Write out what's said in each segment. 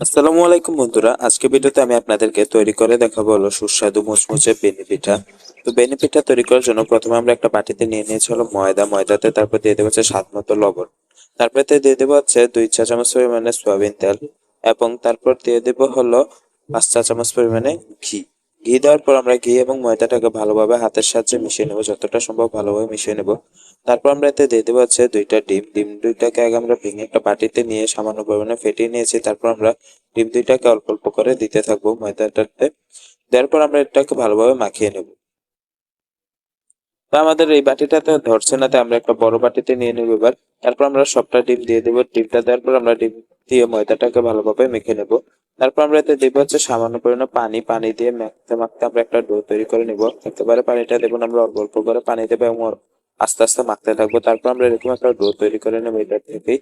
আসসালামু আলাইকুম বন্ধুরা। আজকে ভিডিওতে আমি আপনাদেরকে তৈরি করে দেখাবো হলো সুস্বাদু মুচমুচে বেনি পিঠা। তো বেনি পিঠা তৈরি করার জন্য প্রথমে আমরা একটা বাটিতে নিয়ে নিয়েছি হলো ময়দা। ময়দাতে তারপর দিয়ে দেবো হচ্ছে স্বাদ মতো লবণ। তারপরে দিয়ে দেবো হচ্ছে দুই চা চামচ পরিমাণে সয়াবিন তেল এবং তারপর দিয়ে দেবো হলো পাঁচ চা চামচ পরিমাণে ঘি। ঘি দেওয়ার পর আমরা ঘি এবং ময়দাটাকে ভালোভাবে হাতের সাহায্যে মিশিয়ে নেব, যতটা সম্ভব ভালোভাবে মিশিয়ে নেব। তারপর আমরা এতে দিয়ে দেবো হচ্ছে দুইটা ডিম। ডিম দুইটাকে আগে আমরা ভেঙে একটা বাটিতে নিয়ে সামান্য পরিমাণে ফেটিয়ে নিয়েছি। তারপর আমরা ডিম দুইটাকে অল্প অল্প করে দিতে থাকব ময়দাটাতে। দেওয়ার পর আমরা এটাকে ভালোভাবে মাখিয়ে নেব। আমাদের এই বাটিটাতে ধরছে না, তাই আমরা একটা বড় বাটিতে নিয়ে নেব এবার। তারপর আমরা সবটা ডিম দিয়ে দেবো। ডিমটা দেওয়ার পর আমরা ডিম দিয়ে ময়দাটাকে ভালোভাবে মেখে নেব। তারপর আমরা এতে দেবো হচ্ছে সামান্য পরিমাণ পানি পানি দিয়ে মাখতে মাখতে আমরা একটা ডো তৈরি করে নিব। একেবারে পানিটা দেবো আমরা অল্প অল্প করে পানি দেবো এবং আস্তে আস্তে মাখতে থাকব। তারপর আমরা এরকম একটা ডো তৈরি করে নেব এটা থেকেই।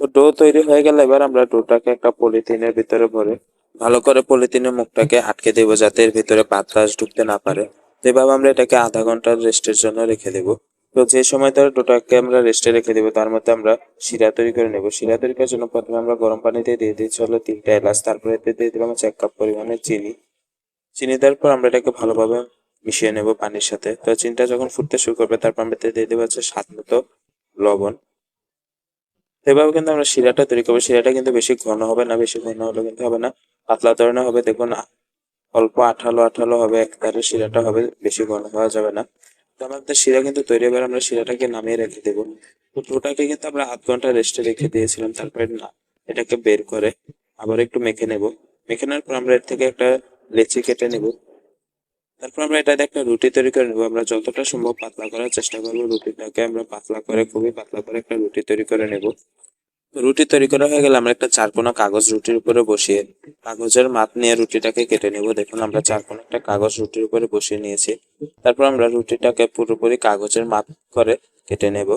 তো ডো তৈরি হয়ে গেলে এবার আমরা ডোটাকে একটা পলিথিনের ভিতরে ভরে ভালো করে পলিথিনের মুখটাকে আটকে দেবো যাতে এর ভিতরে বাতাস ঢুকতে না পারে। এভাবে আমরা এটাকে আধা ঘণ্টার রেস্টের জন্য রেখে দেবো। তো যে সময় ধরে ডোটাকে আমরা রেস্টে রেখে দেবো, তার মধ্যে আমরা শিরা তৈরি করে নেব। শিরা তৈরি করার জন্য প্রথমে আমরা গরম পানিতে দিয়ে দিচ্ছি হলো তিনটা এলাচ, তারপরে এতে দিয়ে দিলাম হচ্ছে এক কাপ পরিমাণে চিনি। চিনি দেওয়ার পর আমরা এটাকে ভালোভাবে মিশিয়ে নেব পানির সাথে। তো চিনিটা যখন ফুটতে শুরু করবে, তারপর আমরা এতে দিয়ে দেবো হচ্ছে স্বাদ মতো লবণ। এভাবে কিন্তু আমরা শিরাটা তৈরি করব। শিরাটা কিন্তু বেশি ঘন হবে না, বেশি ঘন হলে কিন্তু হবে না। পাতলা ধরনের হবে, দেখুন, অল্প আঠালো আঠালো হবে একবারে শিরাটা হবে, বেশি ঘন হওয়া যাবে না। আমাদের শিরা কিন্তু তৈরি এবার আমরা শিরাটাকে নামিয়ে রেখে দেবো। তো কিন্তু আমরা আধ ঘণ্টা রেস্টে রেখে দিয়েছিলাম, তারপরে না, এটাকে বের করে আবার একটু মেখে নেব। মেখে নেওয়ার পর আমরা এর থেকে একটা লেচি কেটে নেব। তারপর আমরা এটাতে একটা রুটি তৈরি করে নেব। আমরা যতটা সম্ভব পাতলা করার চেষ্টা করব। রুটিটাকে আমরা পাতলা করে, খুবই পাতলা করে একটা রুটি তৈরি করে নেব। রুটি তৈরি করা হয়ে গেলে আমরা একটা চারকোনা কাগজ রুটির উপরে বসিয়ে, কাগজের মাপ নিয়ে রুটিটাকে কেটে নেব। দেখুন, আমরা চারকোনা একটা কাগজ রুটির উপরে বসিয়ে নিয়েছি। তারপর আমরা রুটিটাকে পুরোপুরি কাগজের মাপ করে কেটে নেব।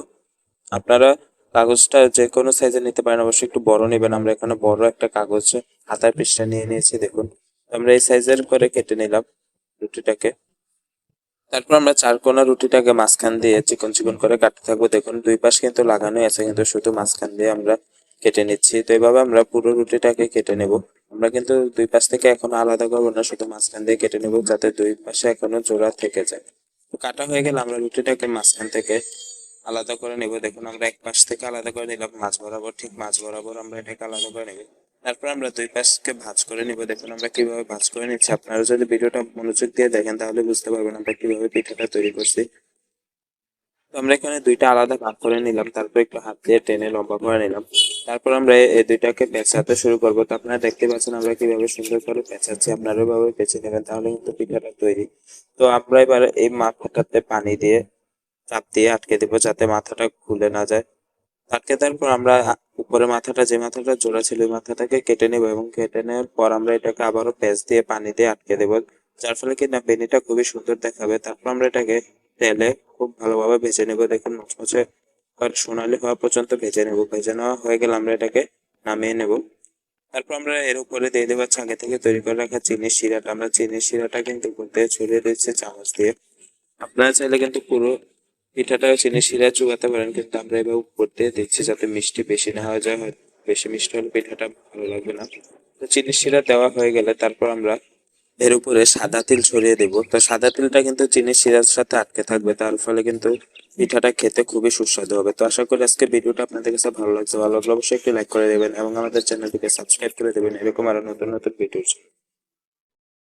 আপনারা কাগজটা যে কোনো সাইজে নিতে পারেন, অবশ্যই একটু বড় নেবেন। আমরা এখানে বড় একটা কাগজ হাতার পৃষ্ঠা নিয়ে নিয়েছি, দেখুন। আমরা এই সাইজের করে কেটে নিলাম রুটিটাকে। তারপর আমরা চার কোনা রুটিটাকে মাঝখান দিয়ে চিকন চিকন করে কাটতে থাকব। দেখুন, দুই পাশ কিন্তু লাগানোই আছে, কিন্তু শুধু মাঝখান দিয়ে আমরা কেটে নিচ্ছি। তো এভাবে আমরা পুরো রুটিটাকে কেটে নেব। আমরা কিন্তু দুই পাশ থেকে এখন আলাদা করব না, শুধু মাঝখান দিয়ে কেটে নেব যাতে দুই পাশে এখনও জোড়া থেকে যায়। তো কাটা হয়ে গেলে আমরা রুটিটাকে মাঝখান থেকে আলাদা করে নেব। দেখুন, আমরা এক পাশ থেকে আলাদা করে নিলাম মাছ বরাবর, ঠিক মাছ বরাবর আমরা এটাকে আলাদা করে নেব। তারপর আমরা দুই পাশকে ভাঁজ করে নিব। দেখুন, আমরা কীভাবে ভাঁজ করে নিচ্ছি। আপনারা যদি ভিডিওটা মনোযোগ দিয়ে দেখেন, তাহলে বুঝতে পারবেন আমরা কীভাবে পিঠাটা তৈরি করছি। আমরা এখানে দুইটা আলাদা ভাগ করে নিলাম, তারপর একটু হাত দিয়ে টেনে লম্বা করে নিলাম। তারপর আমরা এই দুইটাকে পেঁচাতে শুরু করব। তো আপনারা দেখতে পাচ্ছেন আমরা কীভাবে সুন্দর করে পেঁচাচ্ছি, আপনারা এভাবে পেঁচে নেবেন, তাহলে কিন্তু পিঠাটা তৈরি। তো আমরা এবার এই মাথাটাতে পানি দিয়ে চাপ দিয়ে আটকে দেবো, যাতে মাথাটা খুলে না যায়। আটকে দেওয়ার পর আমরা উপরে মাথাটা, যে মাথাটা জোড়া ছিল, ওই মাথাটাকে কেটে নেব এবং কেটে নেওয়ার পর আমরা এটাকে আবারও পেঁচ দিয়ে পানি দিয়ে আটকে দেবো। যার ফলে কি না, বেনিটা খুবই সুন্দর দেখাবে। তারপর আমরা এটাকে তেলে খুব ভালোভাবে ভেজে নেব। দেখুন, মচমচে আর সোনালি হওয়া পর্যন্ত ভেজে নেব। ভেজে নেওয়া হয়ে গেলে আমরা এটাকে নামিয়ে নেব। তারপর আমরা এর উপরে দিয়ে দেবো আগে থেকে তৈরি করে রাখা চিনির শিরাটা। আমরা চিনির শিরাটা কিন্তু করতে ছড়িয়ে দিচ্ছি চামচ দিয়ে। আপনারা চাইলে কিন্তু পুরো পিঠাটা চিনি শিরা চুগাতে পারেন, কিন্তু আমরা এবার উপর দিয়ে দিচ্ছি যাতে মিষ্টি বেশি না হয়ে যায়। বেশি মিষ্টি হলে পিঠাটা ভালো লাগবে না। তো চিনি শিরা দেওয়া হয়ে গেলে তারপর আমরা এর উপরে সাদা তিল ছড়িয়ে দেব। তো সাদা তিলটা কিন্তু চিনির শিরার সাথে আটকে থাকবে, তার ফলে কিন্তু পিঠাটা খেতে খুবই সুস্বাদু হবে। তো আশা করি আজকে ভিডিওটা আপনাদের কাছে ভালো লাগছে। ভালো লাগলে অবশ্যই একটি লাইক করে দেবেন এবং আমাদের চ্যানেলটিকে সাবস্ক্রাইব করে দেবেন। এরকম আরও নতুন নতুন ভিডিও।